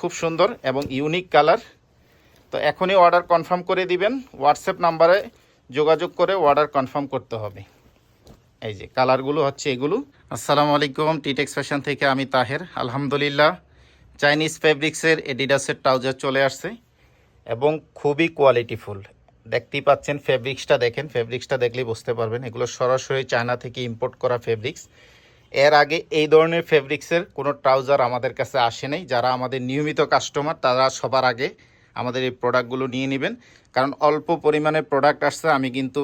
খুব সুন্দর এবং ইউনিক কালার। তো এখনই অর্ডার কনফার্ম করে দিবেন। হোয়াটসঅ্যাপ নাম্বারে যোগাযোগ করে অর্ডার কনফার্ম করতে হবে। এই যে কালারগুলো হচ্ছে এগুলো। আসসালামু আলাইকুম টিটেক্স ফ্যাশন থেকে আমি তাহের। আলহামদুলিল্লাহ চাইনিজ ফেব্রিক্সের এডিডাসের ট্রাউজার চলে আসছে এবং খুবই কোয়ালিটিফুল দেখতেই পাচ্ছেন ফেব্রিক্সটা দেখেন। ফেব্রিক্সটা দেখলেই বুঝতে পারবেন। এগুলো সরাসরি চায়না থেকে ইম্পোর্ট করা ফেব্রিক্স এর আগে এই ধরনের ফেব্রিক্সের কোনো ট্রাউজার আমাদের কাছে আসে নাই। যারা আমাদের নিয়মিত কাস্টমার তারা সবার আগে আমাদের এই প্রোডাক্টগুলো নিয়ে নেবেন। কারণ অল্প পরিমাণে প্রোডাক্ট আসছে, আমি কিন্তু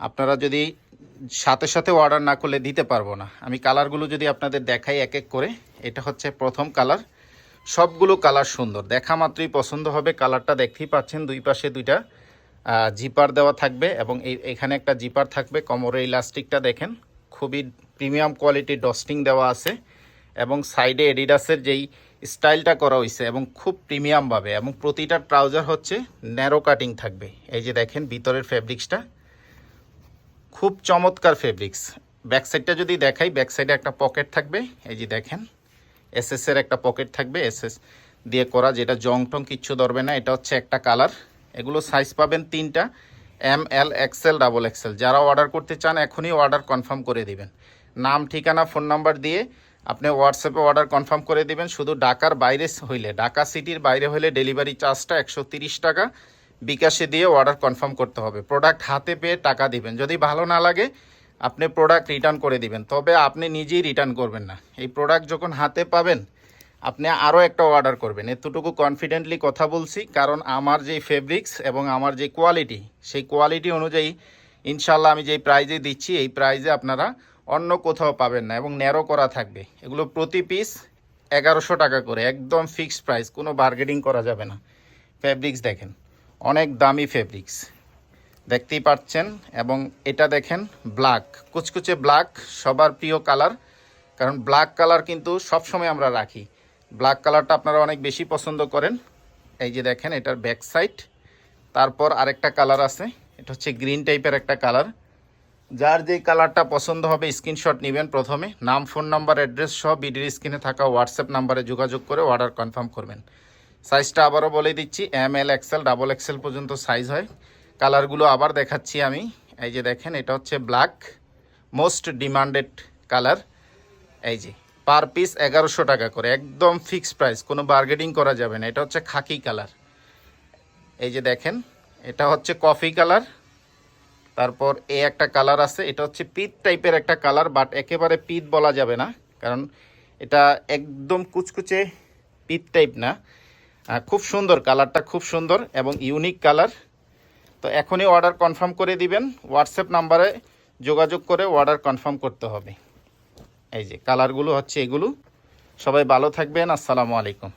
আপনারা যদি সাথে সাথে অর্ডার না করলে দিতে পারব না। আমি কালারগুলো যদি আপনাদের দেখাই এক এক করে, এটা হচ্ছে প্রথম কালার সবগুলো কালার সুন্দর। দেখা মাত্রই পছন্দ হবে। কালারটা দেখতেই পাচ্ছেন, দুই পাশে দুইটা জিপার দেওয়া থাকবে এবং এখানে একটা জিপার থাকবে। কোমরে ইলাস্টিকটা দেখেন। খুবই প্রিমিয়াম কোয়ালিটির ডস্টিং দেওয়া আছে এবং সাইডে এডিডাসের যেই স্টাইলটা করা হয়েছে এবং খুব প্রিমিয়ামভাবে এবং প্রতিটা ট্রাউজার হচ্ছে ন্যারো কাটিং থাকবে। এই যে দেখেন ভিতরের ফেব্রিক্সটা। খুব চমৎকার ফেব্রিক্স। ব্যাক সাইডটা যদি দেখাই, ব্যাক সাইডে একটা পকেট থাকবে। এই যে দেখেন এসএস এর একটা পকেট থাকবে এসএস দিয়ে করা, যেটা জং টং কিচ্ছু ধরবে না। এটা হচ্ছে একটা কালার। এগুলো সাইজ পাবেন তিনটা। M L XL double XL. যারা অর্ডার করতে চান, এখনই অর্ডার কনফার্ম করে দিবেন। নাম, ঠিকানা ফোন নাম্বার দিয়ে আপনি হোয়াটসঅ্যাপে অর্ডার কনফার্ম করে দিবেন। শুধু ঢাকার বাইরে হইলে, ঢাকা সিটির বাইরে হলে ডেলিভারি চার্জটা একশো টাকা। বিকাশে দিয়ে অর্ডার কনফার্ম করতে হবে। প্রোডাক্ট হাতে পেয়ে টাকা দিবেন। যদি ভালো না লাগে, আপনি প্রোডাক্ট রিটার্ন করে দিবেন। তবে আপনি নিজেই রিটার্ন করবেন না। এই প্রোডাক্ট যখন হাতে পাবেন আপনি আরও একটা অর্ডার করবেন। এতটুকু কনফিডেন্টলি কথা বলছি, কারণ আমার যে ফেব্রিক্স এবং আমার যে কোয়ালিটি সেই কোয়ালিটি অনুযায়ী ইনশাল্লাহ আমি যেই প্রাইজে দিচ্ছি, এই প্রাইজে আপনারা অন্য কোথাও পাবেন না এবং ন্যারো করা থাকবে। এগুলো প্রতি পিস এগারোশো টাকা করে, একদম ফিক্সড প্রাইস কোনো বার্গেনিং করা যাবে না। ফেব্রিক্স দেখেন, অনেক দামি ফেব্রিক্স দেখতেই পাচ্ছেন, এবং এটা দেখেন ব্ল্যাক কুচকুচে ব্ল্যাক সবার প্রিয় কালার কারণ ব্ল্যাক কালার কিন্তু সবসময় আমরা রাখি। ব্ল্যাক কালারটা আপনারা অনেক বেশি পছন্দ করেন। এই যে দেখেন, এটার ব্যাক সাইড তারপর আরেকটা কালার আছে, এটা হচ্ছে গ্রিন টাইপের একটা কালার যার যে কালারটা পছন্দ হবে স্ক্রিনশট নেবেন প্রথমে। নাম ফোন নাম্বার অ্যাড্রেস সহ বিডির স্ক্রিনে থাকা হোয়াটসঅ্যাপ নাম্বারে যোগাযোগ করে অর্ডার কনফার্ম করবেন। সাইজটা আবারও বলে দিচ্ছি M L XL double XL পর্যন্ত সাইজ হয়। কালারগুলো আবার দেখাচ্ছি আমি। এই যে দেখেন, এটা হচ্ছে ব্ল্যাক মোস্ট ডিমান্ডেড কালার এই যে পার পিস এগারোশো টাকা করে, একদম ফিক্স প্রাইস কোনো বার্গেনিং করা যাবে না। এটা হচ্ছে খাকি কালার এই যে দেখেন, এটা হচ্ছে কফি কালার তারপর এ একটা কালার আছে, এটা হচ্ছে পিত টাইপের একটা কালার বাট একেবারে পিত বলা যাবে না, কারণ এটা একদম কুচকুচে পিত টাইপ না। খুব সুন্দর কালারটা খুব সুন্দর এবং ইউনিক কালার তো এখনই অর্ডার কনফার্ম করে দিবেন। হোয়াটসঅ্যাপ নাম্বারে যোগাযোগ করে অর্ডার কনফার্ম করতে হবে। এই যে কালারগুলো হচ্ছে এগুলো। সবাই ভালো থাকবেন আসসালামু আলাইকুম।